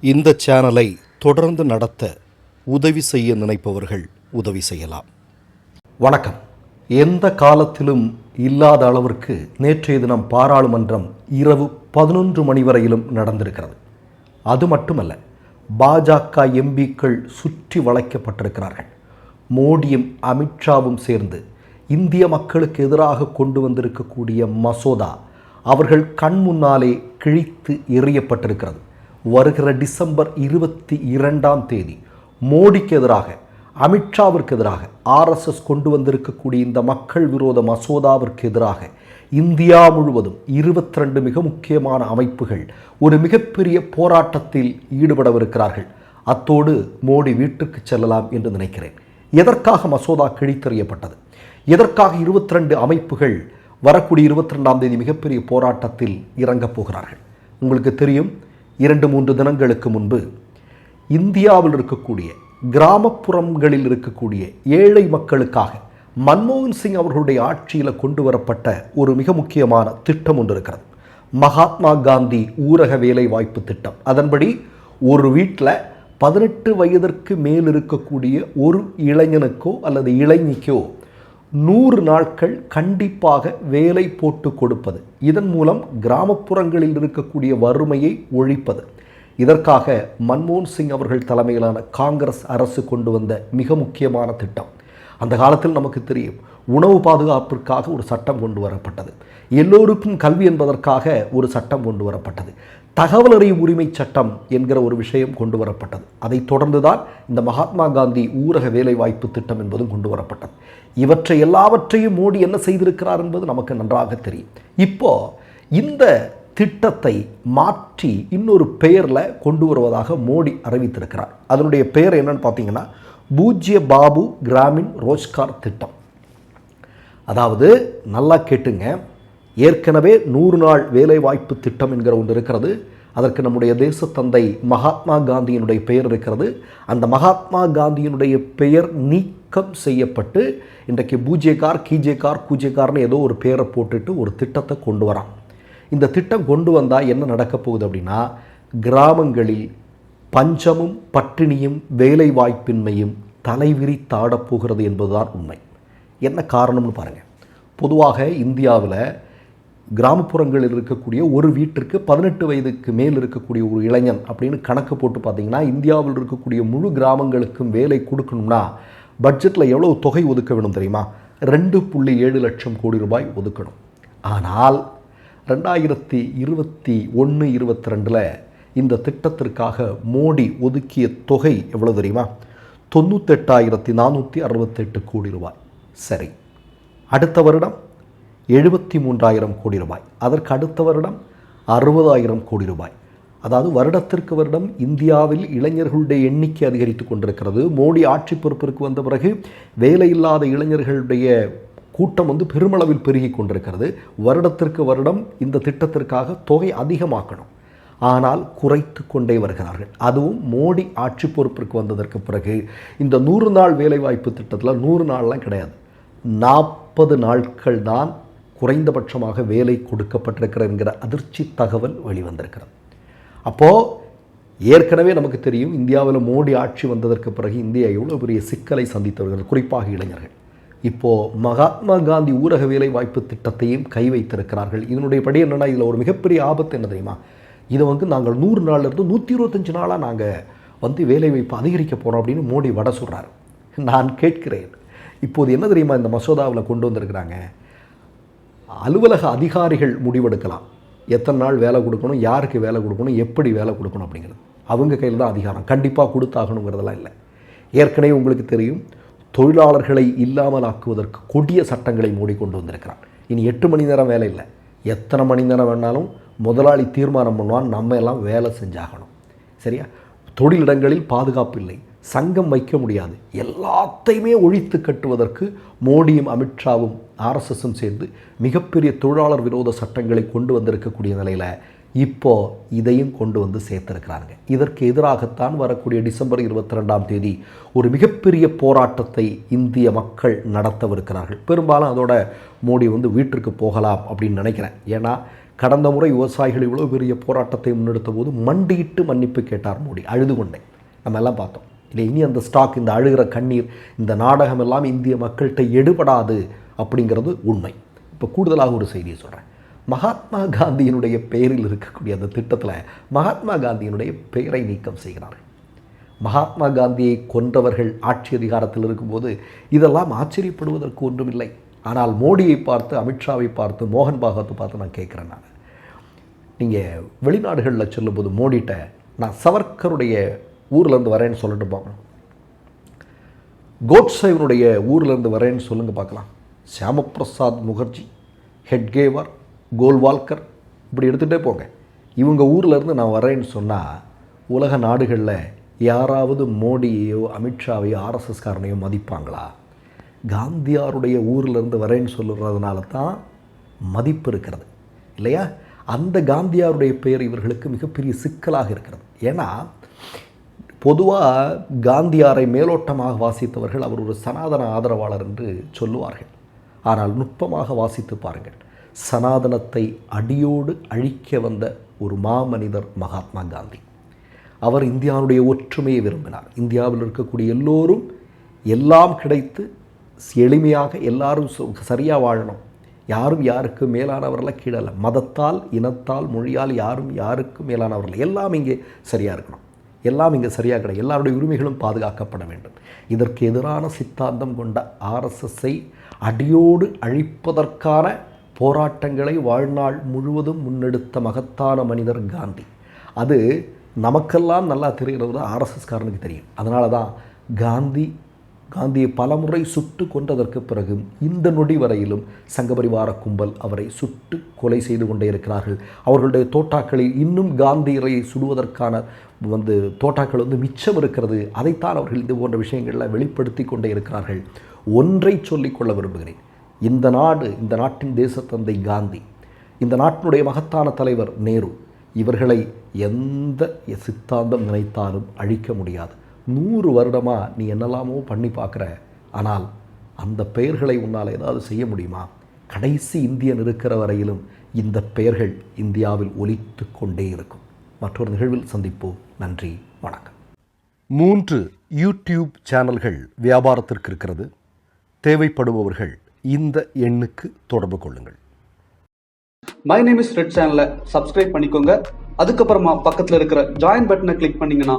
இந்த சேனலை தொடர்ந்து நடத்த உதவி செய்ய நினைப்பவர்கள் உதவி செய்யலாம். வணக்கம். எந்த காலத்திலும் இல்லாத அளவிற்கு நேற்றைய தினம் பாராளுமன்றம் இரவு பதினொன்று மணி வரையிலும் நடந்திருக்கிறது. அது மட்டுமல்ல பாஜக எம்பிக்கள் சுற்றி வளைக்கப்பட்டிருக்கிறார்கள். மோடியும் அமித்ஷாவும் சேர்ந்து இந்திய மக்களுக்கு எதிராக கொண்டு வந்திருக்கக்கூடிய மசோதா அவர்கள் கண் முன்னாலே கிழித்து எறியப்பட்டிருக்கிறது. வருகிற டிசம்பர் இருபத்தி இரண்டாம் தேதி மோடிக்கு எதிராக அமித்ஷாவிற்கு எதிராக ஆர்எஸ்எஸ் கொண்டு வந்திருக்கக்கூடிய இந்த மக்கள் விரோத மசோதாவிற்கு எதிராக இந்தியா முழுவதும் இருபத்தி ரெண்டு மிக முக்கியமான அமைப்புகள் ஒரு மிகப்பெரிய போராட்டத்தில் ஈடுபடவிருக்கிறார்கள். அத்தோடு மோடி வீட்டுக்கு செல்லலாம் என்று நினைக்கிறேன். எதற்காக மசோதா கிழித்தெறியப்பட்டது? எதற்காக இருபத்தி ரெண்டு அமைப்புகள் வரக்கூடிய இருபத்தி ரெண்டாம் தேதி மிகப்பெரிய போராட்டத்தில் இறங்கப் போகிறார்கள்? உங்களுக்கு தெரியும் இரண்டு மூன்று தினங்களுக்கு முன்பு இந்தியாவில் இருக்கக்கூடிய கிராமப்புறங்களில் இருக்கக்கூடிய ஏழை மக்களுக்காக மன்மோகன் சிங் அவர்களுடைய ஆட்சியில் கொண்டு வரப்பட்ட ஒரு மிக முக்கியமான திட்டம் ஒன்று இருக்கிறது. மகாத்மா காந்தி ஊரக வேலை வாய்ப்பு திட்டம். அதன்படி ஒரு வீட்டில் பதினெட்டு வயதிற்கு மேல் இருக்கக்கூடிய ஒரு இளைஞனுக்கோ அல்லது இளைஞிக்கோ நூறு நாட்கள் கண்டிப்பாக வேலை போட்டு கொடுப்பது. இதன் மூலம் கிராமப்புறங்களில் இருக்கக்கூடிய வறுமையை ஒழிப்பது. இதற்காக மன்மோகன் சிங் அவர்கள் தலைமையிலான காங்கிரஸ் அரசு கொண்டு வந்த மிக முக்கியமான திட்டம். அந்த காலத்தில் நமக்கு தெரியும் உணவு பாதுகாப்பிற்காக ஒரு சட்டம் கொண்டு வரப்பட்டது. எல்லோருக்கும் கல்வி என்பதற்காக ஒரு சட்டம் கொண்டு வரப்பட்டது. தகவல் அறியும் உரிமை சட்டம் என்கிற ஒரு விஷயம் கொண்டு வரப்பட்டது. அதைத் தொடர்ந்து தான் இந்த மகாத்மா காந்தி ஊரக வேலைவாய்ப்பு திட்டம் என்பதும் கொண்டு வரப்பட்டது. இவற்றை எல்லாவற்றையும் மோடி என்ன செய்திருக்கிறார் என்பது நமக்கு நன்றாக தெரியும். இப்போ இந்த திட்டத்தை மாற்றி இன்னொரு பெயரில் கொண்டு வருவதாக மோடி அறிவித்திருக்கிறார். அதனுடைய பெயர் என்னன்னு பார்த்தீங்கன்னா பூஜ்ய பாபு கிராமின் ரோஜ்கார் திட்டம். அதாவது நல்லா கேட்டுங்க. ஏற்கனவே நூறு நாள் வேலைவாய்ப்பு திட்டம் என்கிற ஒன்று இருக்கிறது. அதற்கு நம்முடைய தேசத்தந்தை மகாத்மா காந்தியினுடைய பெயர் இருக்கிறது. அந்த மகாத்மா காந்தியினுடைய பெயர் நீக்கம் செய்யப்பட்டு இன்றைக்கு பூஜ்யக்கார் கீஜேக்கார் கூஜேக்கார்னு ஏதோ ஒரு பெயரை போட்டுட்டு ஒரு திட்டத்தை கொண்டு வரான். இந்த திட்டம் கொண்டு வந்தால் என்ன நடக்கப் போகுது அப்படின்னா கிராமங்களில் பஞ்சமும் பட்டினியும் வேலை வாய்ப்பின்மையும் தலைவிரித்தாடப் போகிறது என்பதுதான் உண்மை. என்ன காரணம்னு பாருங்கள் பொதுவாக இந்தியாவில் கிராமப்புறங்களில் இருக்கக்கூடிய ஒரு வீட்டிற்கு பதினெட்டு வயதுக்கு மேல் இருக்கக்கூடிய ஒரு இளைஞன் அப்படின்னு கணக்கு போட்டு பார்த்தீங்கன்னா இந்தியாவில் இருக்கக்கூடிய முழு கிராமங்களுக்கும் வேலை கொடுக்கணும்னா பட்ஜெட்டில் எவ்வளோ தொகை ஒதுக்க வேணும் தெரியுமா? ரெண்டு புள்ளி ஏழு லட்சம் கோடி ரூபாய் ஒதுக்கணும். ஆனால் ரெண்டாயிரத்தி இருபத்தி ஒன்று இருபத்தி ரெண்டில் இந்த திட்டத்திற்காக மோடி ஒதுக்கிய தொகை எவ்வளோ தெரியுமா? தொண்ணூத்தெட்டாயிரத்தி நானூற்றி அறுபத்தெட்டு கோடி ரூபாய். சரி. அடுத்த வருடம் எழுபத்தி மூன்றாயிரம் கோடி ரூபாய். அதற்கு அடுத்த வருடம் அறுபதாயிரம் கோடி ரூபாய். அதாவது வருடத்திற்கு வருடம் இந்தியாவில் இளைஞர்களுடைய எண்ணிக்கை அதிகரித்து கொண்டிருக்கிறது. மோடி ஆட்சி பொறுப்பிற்கு வந்த பிறகு வேலையில்லாத இளைஞர்களுடைய கூட்டம் வந்து பெருமளவில் பெருகி கொண்டிருக்கிறது. வருடத்திற்கு வருடம் இந்த திட்டத்திற்காக தொகை அதிகமாக்கணும். ஆனால் குறைத்து கொண்டே வருகிறார்கள். அதுவும் மோடி ஆட்சி பொறுப்பிற்கு வந்ததற்கு பிறகு. இந்த நூறு நாள் வேலைவாய்ப்பு திட்டத்தில் நூறு நாள்லாம் கிடையாது. நாற்பது நாட்கள் தான் குறைந்தபட்சமாக வேலை கொடுக்கப்பட்டிருக்கிறது என்கிற அதிர்ச்சி தகவல் வெளிவந்திருக்கிறது. அப்போது ஏற்கனவே நமக்கு தெரியும் இந்தியாவில் மோடி ஆட்சி வந்ததற்கு பிறகு இந்தியா எவ்வளோ பெரிய சிக்கலை சந்தித்து வருகிறது குறிப்பாக இளைஞர்கள். இப்போது மகாத்மா காந்தி ஊரக வேலை வாய்ப்பு திட்டத்தையும் கை வைத்திருக்கிறார்கள். இதனுடைய படி என்னென்னா இதில் ஒரு மிகப்பெரிய ஆபத்து என்ன தெரியுமா? இதை வந்து நாங்கள் நூறு நாள்லேருந்து நூற்றி இருபத்தஞ்சு நாளாக நாங்கள் வந்து வேலை வாய்ப்பு அதிகரிக்க போகிறோம் அப்படின்னு மோடி வட சொல்கிறார். நான் கேட்கிறேன். இப்போது என்ன தெரியுமா இந்த மசோதாவில் கொண்டு வந்திருக்கிறாங்க? அலுவலக அதிகாரிகள் முடிவெடுக்கலாம். எத்தனை நாள் வேலை கொடுக்கணும் யாருக்கு வேலை கொடுக்கணும் எப்படி வேலை கொடுக்கணும் அப்படிங்கிறது. அவங்க கையில் தான் அதிகாரம். கண்டிப்பாக கொடுத்தாகணுங்கிறதெல்லாம் இல்லை. ஏற்கனவே உங்களுக்கு தெரியும் தொழிலாளர்களை இல்லாமல் ஆக்குவதற்கு கொடிய சட்டங்களை மூடி கொண்டு வந்திருக்கிறான் இனி எட்டு மணி நேரம் வேலை இல்லை. எத்தனை மணி நேரம் வேணாலும் முதலாளி தீர்மானம் பண்ணுவான் நம்ம எல்லாம் வேலை செஞ்சாகணும். சரியா? தொழிலிடங்களில் பாதுகாப்பு இல்லை சங்கம் வைக்க முடியாது. எல்லாத்தையுமே ஒழித்து கட்டுவதற்கு மோடியும் அமித்ஷாவும் ஆர்எஸ்எஸும் சேர்ந்து மிகப்பெரிய தொழிலாளர் விரோத சட்டங்களை கொண்டு வந்திருக்கக்கூடிய நிலையில் இப்போ இதையும் கொண்டு வந்து சேர்த்துருக்கிறாங்க இதற்கு எதிராகத்தான் வரக்கூடிய டிசம்பர் இருபத்தி ரெண்டாம் தேதி ஒரு மிகப்பெரிய போராட்டத்தை இந்திய மக்கள் நடத்தவிருக்கிறார்கள். பெரும்பாலும் அதோட மோடி வந்து வீட்டிற்கு போகலாம் அப்படின்னு நினைக்கிறேன். ஏன்னா கடந்த முறை விவசாயிகள் இவ்வளோ பெரிய போராட்டத்தை முன்னெடுத்த போது மண்டியிட்டு மன்னிப்பு கேட்டார் மோடி. அழுது கொண்டேன். நம்ம எல்லாம் பார்த்தோம். இல்லை இனி அந்த ஸ்டாக் இந்த அழுகிற கண்ணீர் இந்த நாடகம் எல்லாம் இந்திய மக்கள்கிட்ட எடுபடாது அப்படிங்கிறது உண்மை. இப்போ கூடுதலாக ஒரு செய்தியை சொல்கிறேன் மகாத்மா காந்தியினுடைய பெயரில் இருக்கக்கூடிய அந்த திட்டத்தில் மகாத்மா காந்தியினுடைய பெயரை நீக்கம் செய்கிறார்கள். மகாத்மா காந்தியை கொன்றவர்கள் ஆட்சி அதிகாரத்தில் இருக்கும்போது இதெல்லாம் ஆச்சரியப்படுவதற்கு ஒன்றுமில்லை. ஆனால் மோடியை பார்த்து அமித்ஷாவை பார்த்து மோகன் பாகவத்தை பார்த்து நான் கேட்குறேன் நான். நீங்கள் வெளிநாடுகளில் சொல்லும்போது மோடிட்ட நான் சவர்க்கருடைய ஊர்லேருந்து வரேன்னு சொல்லிட்டு பார்க்கணும். கோட்சேவனுடைய ஊர்லேருந்து வரேன்னு சொல்லுங்கள் பார்க்கலாம். சியாமபிரசாத் முகர்ஜி ஹெட்கேவர் கோல்வால்கர் இப்படி எடுத்துகிட்டே போங்க. இவங்க ஊர்லேருந்து நான் வரேன்னு சொன்னால் உலக நாடுகளில் யாராவது மோடியையோ அமித்ஷாவையோ ஆர்எஸ்எஸ்காரனையோ மதிப்பாங்களா? காந்தியாருடைய ஊர்லேருந்து வரேன்னு சொல்லுறதுனால தான் மதிப்பு இருக்கிறது. இல்லையா? அந்த காந்தியாருடைய பெயர் இவர்களுக்கு மிகப்பெரிய சிக்கலாக இருக்கிறது. ஏன்னா பொதுவாக காந்தியாரை மேலோட்டமாக வாசித்தவர்கள் அவர் ஒரு சனாதன ஆதரவாளர் என்று சொல்லுவார்கள். ஆனால் நுட்பமாக வாசித்து பாருங்கள். சனாதனத்தை அடியோடு அழிக்க வந்த ஒரு மாமனிதர் மகாத்மா காந்தி. அவர் இந்தியாவுடைய ஒற்றுமையை விரும்பினார். இந்தியாவில் இருக்கக்கூடிய எல்லோரும் எல்லாம் கிடைத்து எளிமையாக எல்லாரும் சரியாக வாழணும். யாரும் யாருக்கு மேலானவரில் கீழல்ல. மதத்தால் இனத்தால் மொழியால் யாரும் யாருக்கு மேலானவர்கள் எல்லாம் இங்கே சரியாக இருக்கணும். எல்லாம் இங்கே சரியாக கிடையாது எல்லாருடைய உரிமைகளும் பாதுகாக்கப்பட வேண்டும். இதற்கு எதிரான சித்தாந்தம் கொண்ட ஆர்எஸ்எஸ்ஸை அடியோடு அழிப்பதற்கான போராட்டங்களை வாழ்நாள் முழுவதும் முன்னெடுத்த மகத்தான மனிதர் காந்தி. அது நமக்கெல்லாம் நல்லா தெரிகிறது ஆர்எஸ்எஸ்காரனுக்கு தெரியும். அதனால தான் காந்தி காந்தியை பலமுறை சுட்டு கொன்றதற்கு பிறகு இந்த நொடி வரையிலும் சங்கபரிவார கும்பல் அவரை சுட்டு கொலை செய்து கொண்டே இருக்கிறார்கள். அவர்களுடைய தோட்டாக்களில் இன்னும் காந்தியரை சுடுவதற்கான வந்து தோட்டாக்கள் வந்து மிச்சம் இருக்கிறது. அதைத்தான் அவர்கள் இது போன்ற விஷயங்களில் வெளிப்படுத்தி கொண்டே இருக்கிறார்கள். ஒன்றை சொல்லிக்கொள்ள விரும்புகிறேன். இந்த நாடு இந்த நாட்டின் தேசத்தந்தை காந்தி இந்த நாட்டினுடைய மகத்தான தலைவர் நேரு இவர்களை எந்த சித்தாந்தம் நினைத்தாலும் அழிக்க முடியாது. நூறு வருடமாக நீ என்னெல்லாமோ பண்ணி பார்க்குற. ஆனால் அந்த பெயர்களை உன்னால் ஏதாவது செய்ய முடியுமா? கடைசி இந்தியன் இருக்கிற வரையிலும் இந்த பெயர்கள் இந்தியாவில் ஒலித்து கொண்டே இருக்கும். மற்றொரு நிகழ்வில் சந்திப்போம். நன்றி வணக்கம். மூன்று யூடியூப் சேனல்கள் வியாபாரத்திற்கு இருக்கிறது. தேவைப்படுபவர்கள் இந்த எண்ணுக்கு தொடர்பு கொள்ளுங்கள். மை நேம் இஸ் ரெட் சேனலை சப்ஸ்கிரைப் பண்ணிக்கோங்க. அதுக்கப்புறமா பக்கத்துல இருக்கிற ஜாயின் பட்டனை கிளிக் பண்ணீங்கன்னா